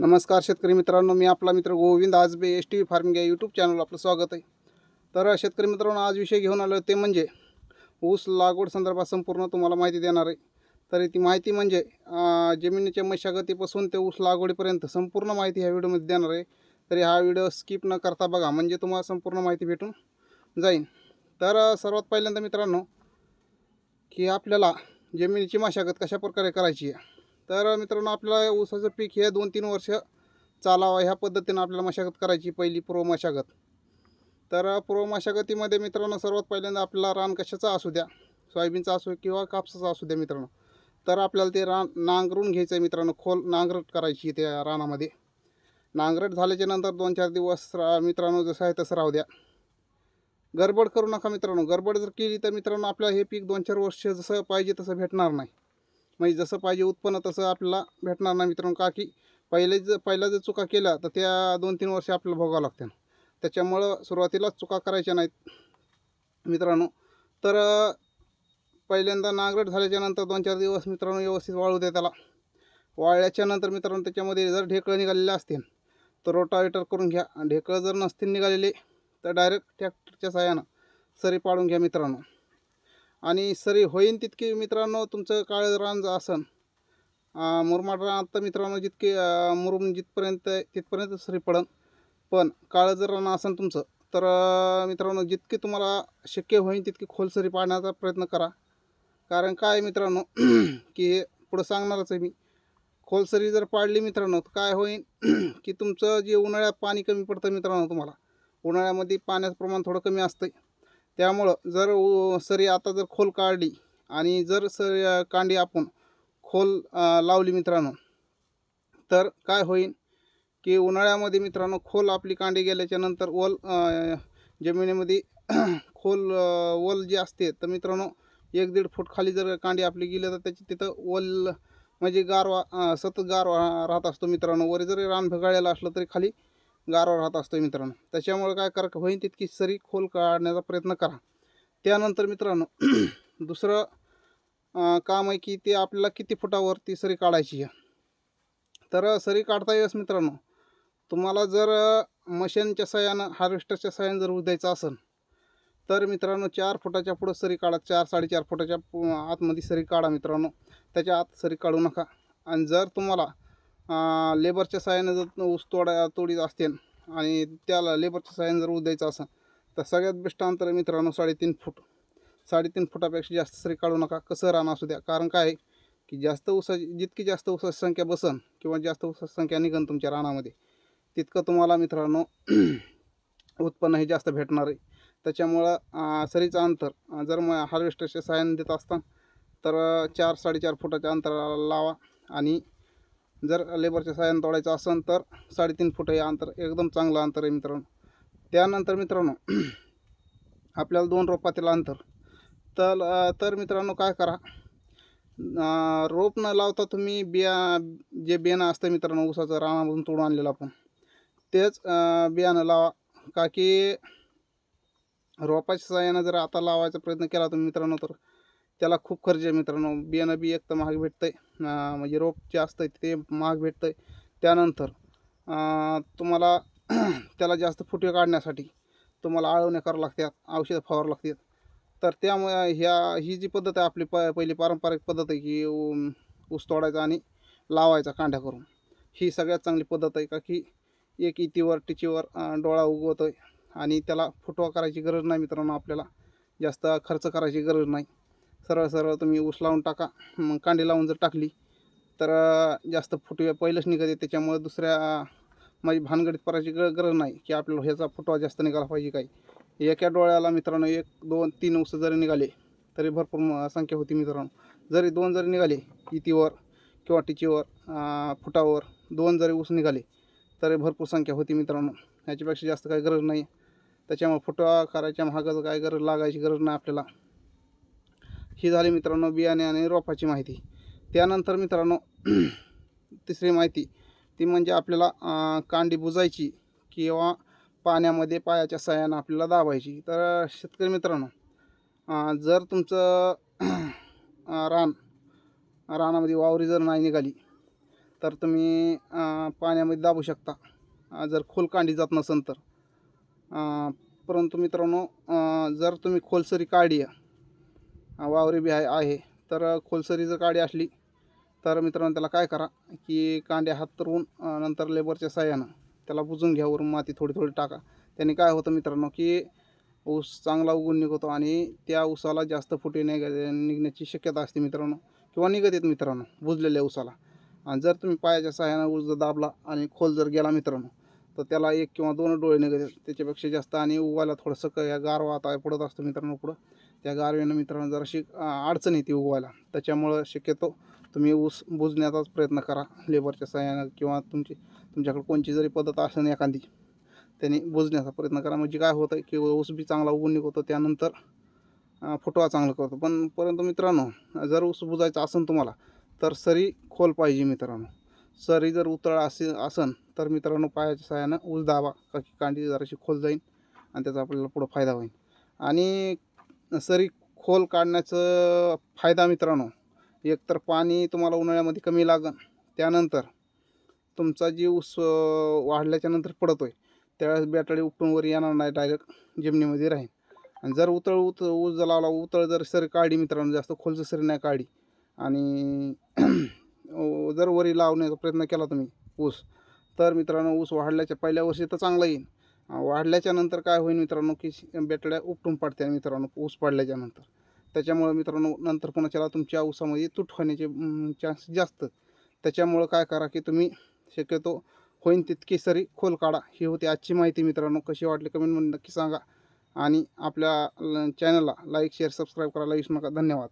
नमस्कार शेतकरी मित्रांनो मी आपला मित्र Govind Aajbe S T V farming या यूट्यूब चॅनलवर आपलं स्वागत आहे. तर शेतकरी मित्रांनो आज विषय घेऊन आलो ते म्हणजे ऊस लागवड संदर्भात संपूर्ण तुम्हाला माहिती देणार आहे. तर ती माहिती म्हणजे जमिनीच्या मशागतीपासून ते ऊस लागवडीपर्यंत संपूर्ण माहिती ह्या व्हिडिओमध्ये देणार आहे. तरी हा व्हिडिओ स्किप न करता बघा म्हणजे तुम्हाला संपूर्ण माहिती भेटून जाईल तर सर्वात पहिल्यांदा मित्रांनो की आपल्याला जमिनीची मशागत कशाप्रकारे करायची आहे? तर मित्रांनो आपल्याला ऊसाचं पीक हे दोन तीन वर्ष चालावं ह्या पद्धतीनं आपल्याला मशागत करायची पहिली पूर्व मशागत. तर पूर्व मशागतीमध्ये मित्रांनो सर्वात पहिल्यांदा आपल्याला रान कशाचं असू द्या? सोयाबीनचं असू किंवा कापसाचं असू द्या मित्रांनो. तर आपल्याला ते रान नांगरून घ्यायचं आहे मित्रांनो खोल नांगरट करायची त्या रानामध्ये. नांगरट झाल्याच्यानंतर दोन चार दिवस रा- मित्रांनो जसं आहे तसं राहू द्या. गडबड करू नका मित्रांनो गडबड जर केली तर मित्रांनो आपल्याला हे पीक दोन चार वर्ष जसं पाहिजे तसं भेटणार नाही. म्हणजे जसं पाहिजे उत्पन्न तसं आपल्याला भेटणार नाही मित्रांनो. का की पहिले जर पहिला जर चुका केल्या तर त्या दोन तीन वर्ष आपल्याला भोगावं लागतील त्याच्यामुळं सुरुवातीलाच चुका करायच्या नाहीत मित्रांनो. तर पहिल्यांदा नांगरट झाल्याच्यानंतर दोन चार दिवस मित्रांनो व्यवस्थित वाळू द्या त्याला. वाळल्याच्या नंतर मित्रांनो त्याच्यामध्ये जर ढेकळं निघालेले असतील तर रोटावेटर करून घ्या. ढेकळं जर नसतील निघालेले तर डायरेक्ट ट्रॅक्टरच्या सहाय्यानं सरी पाडून घ्या मित्रांनो. आणि सरी होईन तितकी मित्रांनो तुमचं काळं रान जर असन मुरमाड रान आत्ता मित्रांनो जितके मुरुम जिथपर्यंत आहे तिथपर्यंत सरी पडन पण काळं जर रान असन तुमचं तर मित्रांनो जितके तुम्हाला शक्य होईल तितकी खोल सरी पाडण्याचा प्रयत्न करा. कारण काय मित्रांनो की हे पुढं सांगणारच आहे मी. खोलसरी जर पाडली मित्रांनो तर काय होईल की तुमचं जे उन्हाळ्यात पाणी कमी पडतं मित्रांनो तुम्हाला उन्हाळ्यामध्ये पाण्याचं प्रमाण थोडं कमी असतं त्यामुळं जर सरी आता जर खोल काढली आणि जर सर कांडी आपण खोल लावली मित्रांनो तर काय होईल की उन्हाळ्यामध्ये मित्रांनो खोल आपली कांडी गेल्याच्यानंतर ओल जमिनीमध्ये खोल वल ओल जे असते तर मित्रांनो एक दीड फूट खाली जर कांडी आपली गेली तर त्याची तिथं ओल म्हणजे गारवा सतत गारवा राहत असतो मित्रांनो. वर जरी रान भगाळायला असलं तरी खाली गारवा राहत असतो मित्रांनो. त्याच्यामुळे काय करा होईल तितकी सरी खोल काढण्याचा प्रयत्न करा. त्यानंतर मित्रांनो दुसरं काम आहे की ते आपल्याला किती फुटावरती सरी काढायची आहे. तर सरी काढता येस मित्रांनो तुम्हाला जर मशीनच्या सहाय्यानं हार्वेस्टरच्या सहाय्यानं जर उद्यायचं असेल तर मित्रांनो चार फुटाच्या पुढं सरी काढा चार साडेचार फुटाच्या आतमध्ये सरी काढा मित्रांनो. त्याच्या आत सरी काढू नका. आणि जर तुम्हाला लेबरच्या सहाय्यानं जर ऊस तोडा तोडीत असतील आणि त्याला लेबरच्या सहाय्यानं जर उद्यायचं असेल तर सगळ्यात बेस्ट अंतर आहे मित्रांनो साडेतीन फूट. साडेतीन फुटापेक्षा जास्त सरी काढू नका कसं रान असू द्या. कारण काय आहे की जास्त ऊसाची जितकी जास्त ऊसाची संख्या बसन किंवा जास्त ऊसाची संख्या निघन तुमच्या रानामध्ये तितकं तुम्हाला मित्रांनो उत्पन्न हे जास्त भेटणार आहे. त्याच्यामुळं सरीचं अंतर जर मग हार्वेस्टरच्या सहाय्याने देत असता तर चार साडेचार फुटाच्या अंतराला लावा आणि जर लेबरच्या सहाय्याने तोडायचं असेल तर साडेतीन फूट हे अंतर एकदम चांगलं अंतर आहे मित्रांनो. त्यानंतर मित्रांनो आपल्याला दोन रोपातील अंतर. तर तर मित्रांनो काय करा रोप न लावता तुम्ही बिया जे बियाणं असतं मित्रांनो ऊसाचं रानामधून तोडून आणलेलं आपण तेच बियाणं लावा. का की रोपाच्या साह्यानं जर आता लावायचा प्रयत्न केला तुम्ही मित्रांनो तर त्याला खूप खर्च आहे मित्रांनो. बियाणं बी एक तर महाग भेटतं आहे म्हणजे रोप जे असतं ते महाग भेटतं आहे त्यानंतर तुम्हाला त्याला जास्त फुटवे काढण्यासाठी तुम्हाला आळवण्या करावं लागतात औषधं फवारावं लागतात. तर त्यामुळे ह्या ही जी पद्धत आहे आपली प पहिली पारंपरिक पद्धत आहे की ऊन- ऊस तोडायचा आणि लावायचा कांड्या करून. ही सगळ्यात चांगली पद्धत आहे का की एक इतीवर टिचीवर डोळा उगवतो आहे आणि त्याला फुटवा करायची गरज नाही मित्रांनो आपल्याला. जास्त खर्च करायची गरज नाही. सरळ सरळ तुम्ही ऊस लावून टाका. मग कांडी लावून जर टाकली तर जास्त फुटवे पहिलंच निघते त्याच्यामुळे दुसऱ्या माझी भानगडीत पडायची ग गरज नाही की आपल्याला ह्याचा फुटवा जास्त निघाला पाहिजे काही एका डोळ्याला मित्रांनो एक दोन तीन ऊस जरी निघाले तरी भरपूर म- संख्या होती मित्रांनो. जरी दोन जरी निघाले इतीवर किंवा टिचीवर फुटावर दोन जरी ऊस निघाले तरी भरपूर संख्या होती मित्रांनो. ह्याच्यापेक्षा जास्त काही गरज नाही. त्याच्यामुळे फुटवा करायच्या महागाचं काय गरज लागायची गरज नाही आपल्याला. ही झाली मित्रांनो बियाणे आणि रोपाची माहिती. त्यानंतर मित्रांनो तिसरी माहिती ती म्हणजे आपल्याला कांडी बुजायची किंवा पाण्यामध्ये पायाच्या सहाय्यानं आपल्याला दाबायची. तर शेतकरी मित्रांनो जर तुमचं रान रानामध्ये वावरी जर नाही निघाली तर तुम्ही पाण्यामध्ये दाबू शकता. जर खोल कांडी जात नसेल तर. परंतु मित्रांनो जर तुम्ही खोलसरी काढी वावरी बी आहे आहे. तर खोलसरी जर काडी असली तर मित्रांनो त्याला काय करा की कांड्या हात तरवून नंतर लेबरच्या साह्यानं त्याला बुजून घ्या वरून माती थोडी थोडी टाका. त्याने काय होतं मित्रांनो की ऊस चांगला उगून निघतो आणि त्या ऊसाला जास्त फुटे निघ निघण्याची शक्यता असते मित्रांनो किंवा निघत येत मित्रांनो बुजलेल्या ऊसाला. आणि जर तुम्ही पायाच्या सहाय्यानं ऊस जर दाबला आणि खोल जर गेला मित्रांनो तर त्याला एक किंवा दोन डोळे निघत त्याच्यापेक्षा जास्त आणि उगायला थोडंसं या गारवा आता पडत असतो मित्रांनो पुढं. त्या गारव्यानं मित्रांनो जराशी अडचण येते उगवायला. त्याच्यामुळं शक्यतो तुम्ही ऊस बुजण्याचाच प्रयत्न करा. लेबरच्या सहाय्यानं किंवा तुमची तुमच्याकडे कोणची जरी पद्धत असेल एखादी त्याने बुजण्याचा प्रयत्न करा. म्हणजे काय होतं की ऊस बी चांगला उगून निघतो त्यानंतर फुटवा चांगला करतो. पण परंतु मित्रांनो जर ऊस बुजायचा असेल तुम्हाला तर सरी खोल पाहिजे मित्रांनो. सरी जर उतळ असे असन तर मित्रांनो पायाच्या सहाय्यानं ऊस दावा का की कांडी जराशी खोल जाईल आणि त्याचा आपल्याला पुढं फायदा होईल. आणि सरी खोल काढण्याचं फायदा मित्रांनो एकतर पाणी तुम्हाला उन्हाळ्यामध्ये कमी लागन त्यानंतर तुमचा जी ऊस वाढल्याच्यानंतर वाढल्याच्या नंतर पडतो आहे त्यावेळेस बॅटरी उपटून वर येणार नाही डायरेक्ट जमिनीमध्ये राहील आणि जर उतळ उत ऊस जर लावला उतळ जर सरी काढी मित्रांनो जास्त खोलचं सरी नाही काढी आणि जर वरी लावण्याचा प्रयत्न केला तुम्ही ऊस तर मित्रांनो ऊस वाढल्याच्या पहिल्या वर्षी तर चांगला येईल वाढल्याच्या नंतर काय होईल मित्रांनो की बेटड्या उपटून पाडत्या मित्रांनो ऊस पडल्याच्या नंतर. त्याच्यामुळं मित्रांनो नंतर पुन्हा तुमच्या ऊसामध्ये तुट होण्याचे चान्स जास्त. त्याच्यामुळं काय करा की तुम्ही शक्यतो होईन तितकी सरी खोल काढा. ही होती आजची माहिती मित्रांनो. कशी वाटली कमेंटमध्ये नक्की सांगा. आणि आपल्या चॅनलला लाईक शेअर सबस्क्राईब करायला विसरू नका. धन्यवाद.